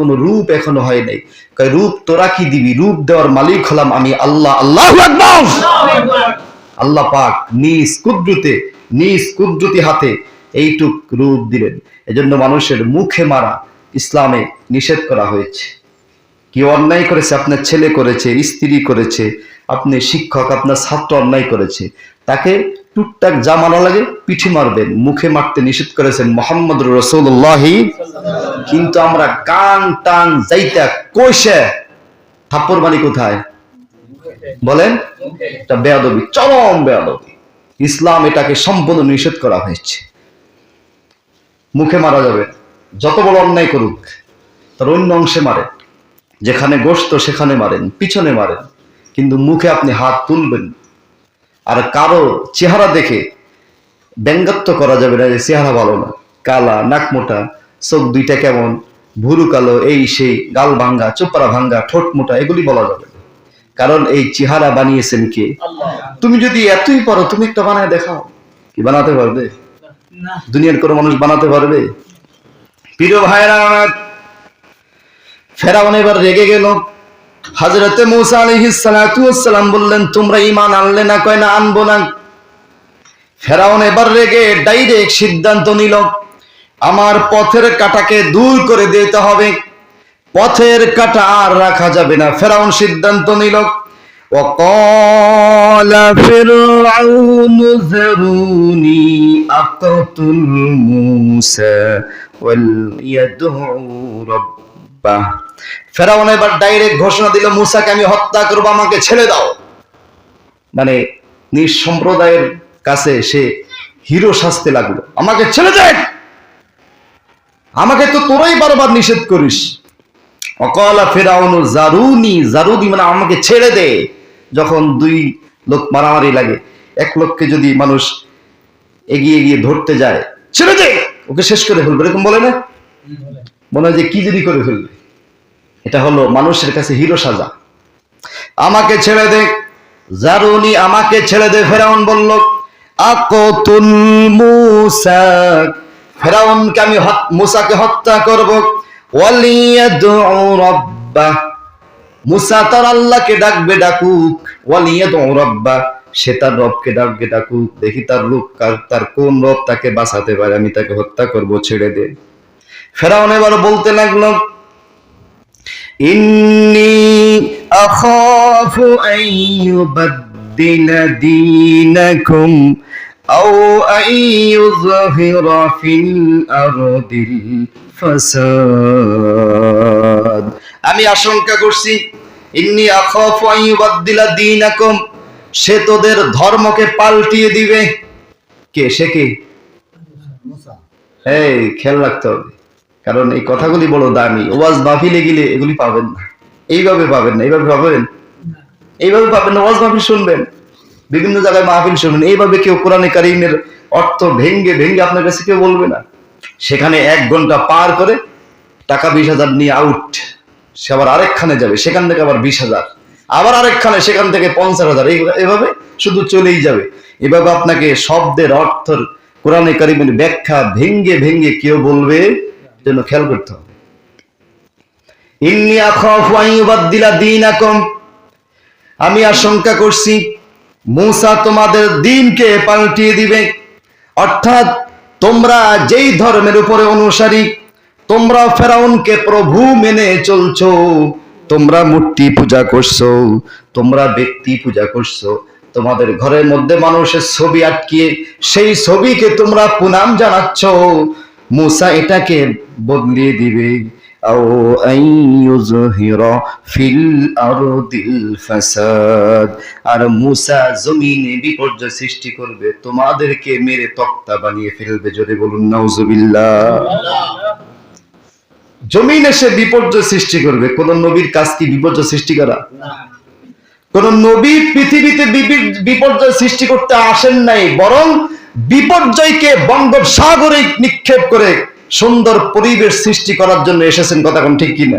কোনো রূপ এখনও হয় নাই। রূপ তোরা কি দিবি? রূপ দেওয়ার মালিক হলাম আমি আল্লাহ আল্লাহ আল্লাহ পাক নিজ কুদ্রুতে, নিজ কুদ্রুতি হাতে এইটুক রূপ দিলেন। এজন্য মানুষের মুখে মারা ইসলামে নিষেধ করা হয়েছে। কি অন্যায় করেছে, আপনার ছেলে করেছে, স্ত্রী করেছে, আপনি শিক্ষক, আপনার ছাত্র অন্যায় করেছে, তাকে টুকটাক যা মারা লাগে পিঠে মারবেন, মুখে মারতে নিষেধ করেছেন মোহাম্মদ রসুল্লাহ কিন্তু আমরা কান টান যাইতা কইসে, থাপ্পর বাড়ি কোথায়? বলেন, এটা বেয়াদবি, চরম বেয়াদবি। ইসলাম এটাকে সম্পূর্ণ নিষেধ করা হয়েছে। মুখে মারা যাবে, যত বড় অন্যায় করুক, তার অন্য অংশে মারেন যেখানে গোস্ত সেখানে মারেন, পিছনে মারেন। কিন্তু মুখে আপনি হাত তুলবেন আর কারও চেহারা দেখে ব্যঙ্গাত্ব করা যাবে না যে চেহারা ভালো না। কালা, নাক মোটা চোখ দুইটা কেমন? ভুরু কালো এই সেই গাল ভাঙ্গা চোপড়া ভাঙ্গা ঠোঁট মোটা এগুলি বলা যাবে। কারণ এই চেহারা বানিয়েছেন কে? তুমি যদি এতই পারো তুমি একটা বানায় দেখাও। কি বানাতে পারবে? দুনিয়ার কোনো মানুষ বানাতে পারবে? প্রিয় ভাইরা ফেরাউন এবার রেগে গেল। হজরতে মৌসা ওয়াসসালাম বললেন তোমরা ইমান আনলে না কয় না আনব না? ফেরাউন এবার রেগে ডাইরেক্ট সিদ্ধান্ত নিল। আমার পথের কাটাকে দূর করে দিতে হবে পথের কাটা আর রাখা যাবে না ফেরাউন সিদ্ধান্ত নিল وقال فرعون ذروني أقتل موسى وليدعو ربه ফেরাউন এবার ডাইরেক্ট ঘোষণা দিল মুসাকে আমি হত্যা করবো আমাকে ছেড়ে দাও মানে নিজ সম্প্রদায়ের কাছে সে হিরো সাজতে লাগলো আমাকে ছেড়ে দেন আমাকে তো তোরাই বারবার নিষেধ করিস। অকলা ফেরাউন জারুনি জারুনি মানে আমাকে ছেড়ে দে, যখন দুই লোক মারামারি লাগে। এক লোককে যদি মানুষ এগিয়ে গিয়ে ধরতে যায়, ছেড়ে দে, ওকে শেষ করে ফেলবে, এরকম বলে না? মনে হয় যে কি যদি করে ফেলবে। এটা হলো মানুষের কাছে হিরো সাজা। আমাকে ছেড়ে দে, জারুনি আমাকে ছেড়ে দে, ফেরাউন বলল, আকতুল মুসা ফেরাউনকে আমি মুসাকে হত্যা করব। মুসা তার আল্লাহকে ডাকবে, ডাকুক। রব্বা। সে তার রবকে ডাকবে, ডাকুক। দেখি তার রূপ তার কোন রব তাকে বাঁচাতে পারে, আমি তাকে হত্যা করব, ছেড়ে দে। ফেরাউন এবার বলতে লাগল, ইন্নি আখাফু আন দীনাকুম أو أن يظهر في الأرض الفساد আমি আশঙ্কা করছি ইন্নি আখাফু আন ইউবাদদিলা দীনাকুম সে তোদের ধর্মকে পাল্টিয়ে দিবে কে সে কে এই খেয়াল রাখতে হবে কারণ এই কথাগুলি বড় দামি ওয়াজ মাহফিলে গেলে এগুলি পাবেন না এইভাবে পাবেন না এইভাবে পাবেন এইভাবে পাবেন না ওয়াজ মাহফিল শুনবেন বিভিন্ন জায়গায় মাহফিল শুনবেন এইভাবে কেউ কোরআনে কারিমের অর্থ ভেঙ্গে ভেঙ্গে আপনার কাছে কেউ বলবে না। সেখানে এক ঘণ্টা পার করে টাকা বিশ হাজার নিয়ে আউট সে আবার আরেকখানে যাবে, সেখান থেকে আবার বিশ হাজার। আবার আরেকখানে, সেখান থেকে পঞ্চাশ হাজার। এভাবে শুধু চলেই যাবে। এভাবে আপনাকে শব্দের অর্থের কোরআনে কারিমের ব্যাখ্যা ভেঙ্গে ভেঙ্গে কেউ বলবে জন্য খেয়াল করতে হবে। আমি আশঙ্কা করছি মূসা তোমাদের দিনকে পাল্টিয়ে দিবে। অর্থাৎ তোমরা যেই ধর্মের উপরে অনুসারী, তোমরা ফেরাউনকে প্রভু মেনে চলছো, তোমরা মূর্তি পূজা করছ, তোমরা ব্যক্তি পূজা করছ, তোমাদের ঘরের মধ্যে মানুষের ছবি আটকিয়ে সেই ছবিকে তোমরা পুনাম জানাচ্ছ, মুসা এটাকে বদলিয়ে দিবে। আও আই ইউযহিরা ফিল আরদিল ফাসাদ আর মুসা জমিনে বিপর্যয় সৃষ্টি করবে, তোমাদেরকে মেরে তক্তা বানিয়ে ফেলবে, জোরে বলুন, নাউজুবিল্লাহ। জমিনে সে বিপর্যয় সৃষ্টি করবে, কোন নবীর কাজ কি বিপর্যয় সৃষ্টি করা? কোন নবী পৃথিবীতে বিপি- বিপর্যয় সৃষ্টি করতে আসেন নাই, বরং বিপর্যয়কে বঙ্গোপসাগরে নিক্ষেপ করে সুন্দর পরিবেশ সৃষ্টি করার জন্য এসেছেন কথা ঠিক কিনা?